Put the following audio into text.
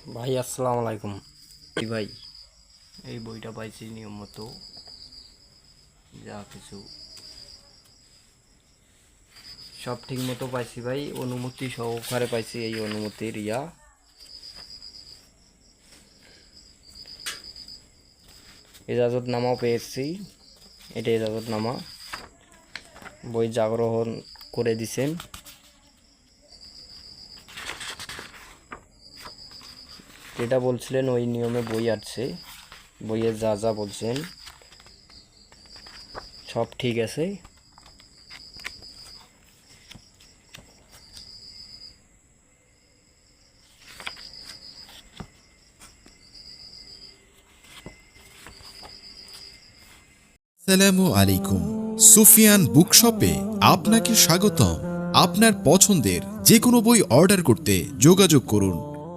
ভাই আসসালামু আলাইকুম। ভাই। এই বইটা পাইছি নিয়ম মতো যা কিছু। সব ঠিক মতো পাইছি ভাই অনুমতি সহকারে পাইছি এই অনুমতির ইয়া। এজাজত নামাও পেয়েছি এটা এজাজত নামা বই জাগ্রহণ করে দিছেন। যেটা বলছিলেন ওই নিয়মে বই আছে। বইয়ে যা যা বলছেন, সব ঠিক আছে। সালামু আলাইকুম। সুফিয়ান বুকশপে আপনাকে স্বাগতম। আপনার পছন্দের যে কোনো বই অর্ডার করতে যোগাযোগ করুন।